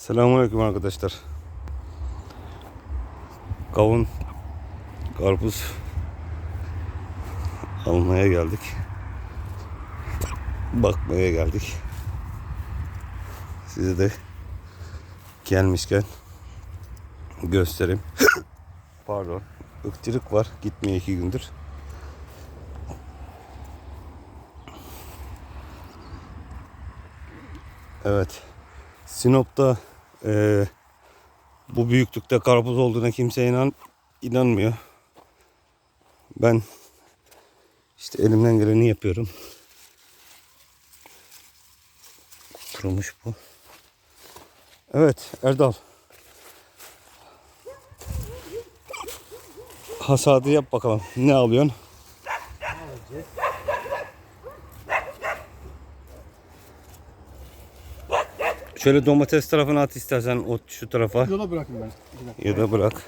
Selamünaleyküm arkadaşlar. Kavun, karpuz almaya geldik. Bakmaya geldik. Size de gelmişken göstereyim. Pardon. Ikçılık var. Gitmeye iki gündür. Evet. Sinop'ta eee, bu büyüklükte karpuz olduğuna kimse inan inanmıyor. Ben işte elimden geleni yapıyorum. Kurumuş bu. Evet Erdal. Hasadı yap bakalım. Ne alıyorsun? Şöyle domates tarafına at istersen o şu tarafa. Yola bırakın ben. Ya da bırak.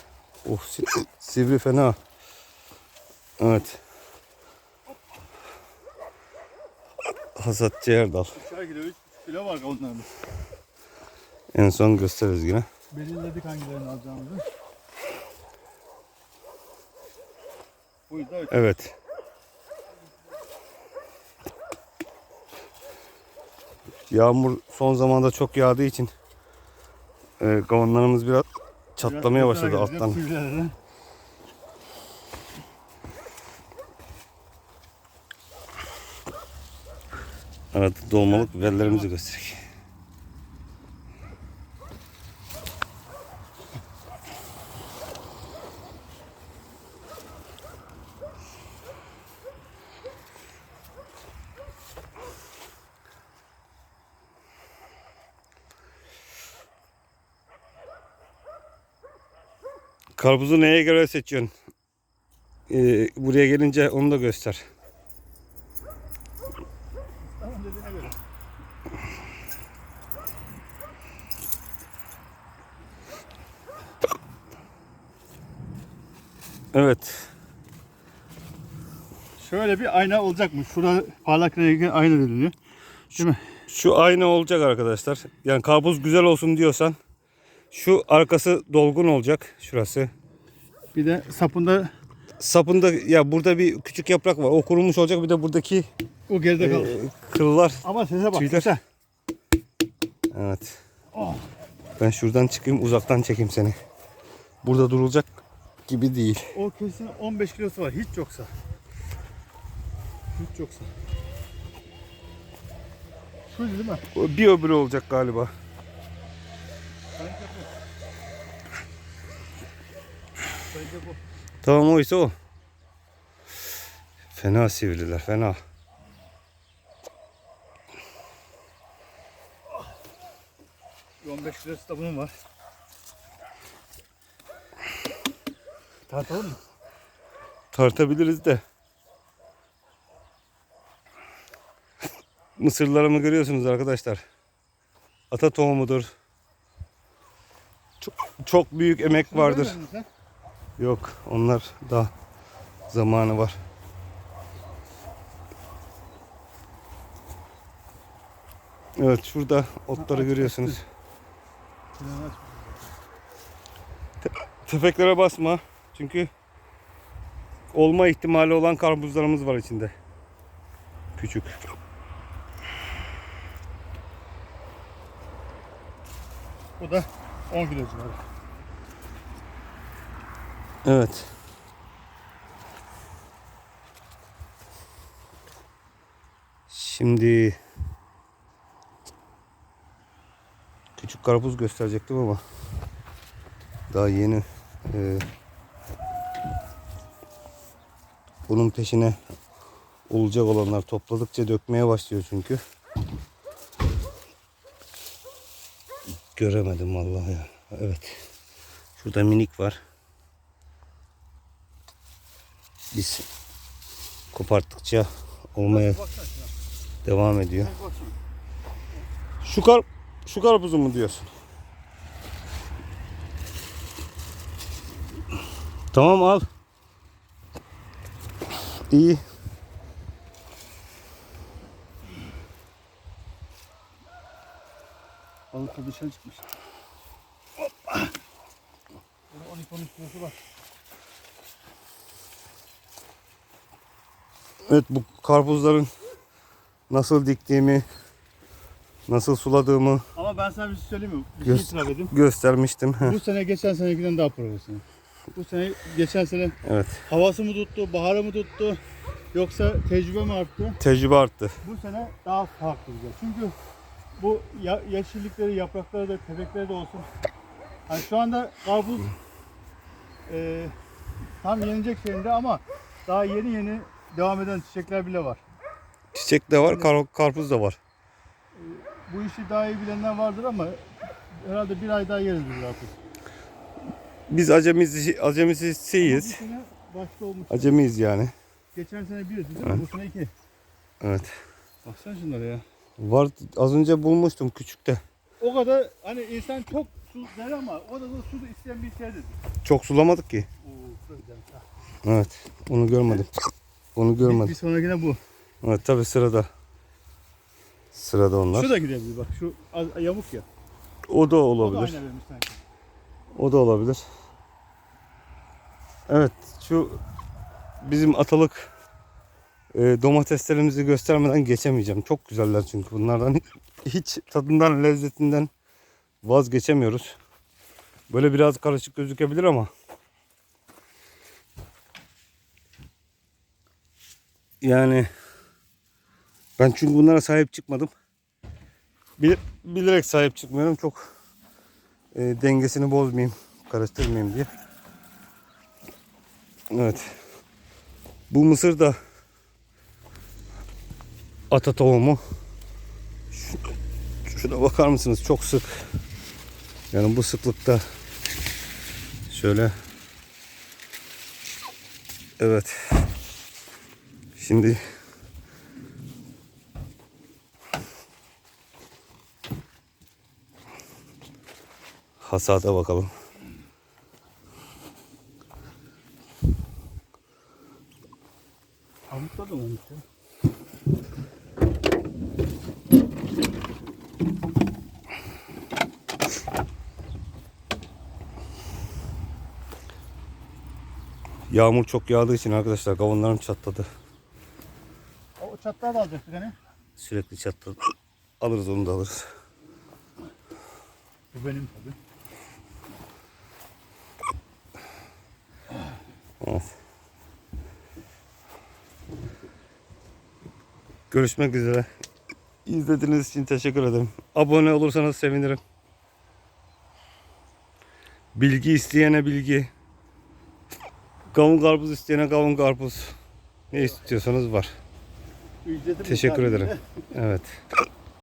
Oh si- sivri fena. Evet. Hasatçı Erdal. Aşağı gidiyor. 3 kilo var onlarda. En son gösteririz yine. Belirledik hangilerini alacağımızı. Bu yüzden Evet. Yağmur son zamanda çok yağdığı için e, kavunlarımız biraz çatlamaya başladı alttan. Evet dolmalık biberlerimizi göstereyim. Karpuzu neye göre seçiyorsun? Ee, buraya gelince onu da göster. Evet. Şöyle bir ayna olacakmış. Şurada parlak renkli ayna deniliyor. Değil mi? Şu ayna olacak arkadaşlar. Yani karpuz güzel olsun diyorsan şu arkası dolgun olacak şurası. Bir de sapında Sapında ya burada bir küçük yaprak var. O kurumuş olacak. Bir de buradaki o geride e, kaldı. kıllar. Ama sese bak. tüyler. Sese. Evet. Oh. Ben şuradan çıkayım uzaktan çekeyim seni. Burada durulacak gibi değil. O kesin 15 kilosu var. Hiç yoksa. Hiç yoksa. Şu değil mi? O Bir öbürü olacak galiba. Bence bu. Tamam oysa o. Fena sivriler fena. Bir 15 kilosu da bunun var. Tartalım mı? Tartabiliriz de. Mısırlarımı görüyorsunuz arkadaşlar. Ata tohumudur. Çok, çok büyük emek vardır. Yok onlar da zamanı var. Evet şurada otları görüyorsunuz. Şunu aç. Tüfeklere basma. Çünkü olma ihtimali olan karpuzlarımız var içinde. Küçük. Bu da 10 kilo civarı. Evet. Şimdi küçük karpuz gösterecektim ama daha yeni e, bunun peşine olacak olanlar topladıkça dökmeye başlıyor çünkü. Göremedim vallahi ya. Evet. Şurada minik var. Biz koparttıkça olmaya devam ediyor. Şu kar şu karpuzu mu diyorsun? Tamam al. İyi. Balık da dışarı çıkmış. Burada 12-13 kilosu var. Evet bu karpuzların nasıl diktiğimi, nasıl suladığımı Ama ben sana bir şey söyleyeyim mi? Bir şey Göz- itiraf edeyim. göstermiştim. Bu sene geçen senekiden daha profesyonel. Bu sene geçen sene evet. havası mı tuttu, baharı mı tuttu yoksa tecrübe mi arttı? Tecrübe arttı. Bu sene daha farklı güzel. Çünkü bu ya, yeşillikleri, yaprakları da, tepekleri de olsun. Hani şu anda karpuz e, tam yenecek şeyinde ama daha yeni yeni devam eden çiçekler bile var. Çiçek de var, kar- karpuz da var. Bu işi daha iyi bilenler vardır ama herhalde bir ay daha yeriz biz karpuz. Biz acemisi, acemisiyiz. başka olmuş. Acemiyiz yani. Geçen sene bir değil mi? Bu sene iki. Evet. Baksana şunlara ya. Var az önce bulmuştum küçükte. O kadar hani insan çok su der ama o da, da su isteyen bir şeydir. Çok sulamadık ki. Oo. Evet. Onu görmedim. Onu görmedim. bir sonrakine bu. Evet tabi sırada. Sırada onlar. Şu da gidebilir bak şu az, yamuk ya. O da O da olabilir. vermiş sanki. O da olabilir. Evet şu bizim atalık e, domateslerimizi göstermeden geçemeyeceğim. Çok güzeller çünkü bunlardan hiç tadından lezzetinden vazgeçemiyoruz. Böyle biraz karışık gözükebilir ama yani ben çünkü bunlara sahip çıkmadım. Bil- bilerek sahip çıkmıyorum. Çok e, dengesini bozmayayım, karıştırmayayım diye. Evet. Bu mısır da ata tohumu. Şu- Şuna bakar mısınız? Çok sık. Yani bu sıklıkta şöyle Evet. Şimdi hasada bakalım. Armutlar da olmuş ya? Yağmur çok yağdığı için arkadaşlar kavunlarım çatladı. Çatlağı da alacaktık hani. Sürekli çatladı. Alırız onu da alırız. Bu benim tabii. Evet. Görüşmek üzere. İzlediğiniz için teşekkür ederim. Abone olursanız sevinirim. Bilgi isteyene bilgi. Kavun karpuz isteyene kavun karpuz. Ne istiyorsanız var. Ücreti bu Teşekkür ederim. Evet.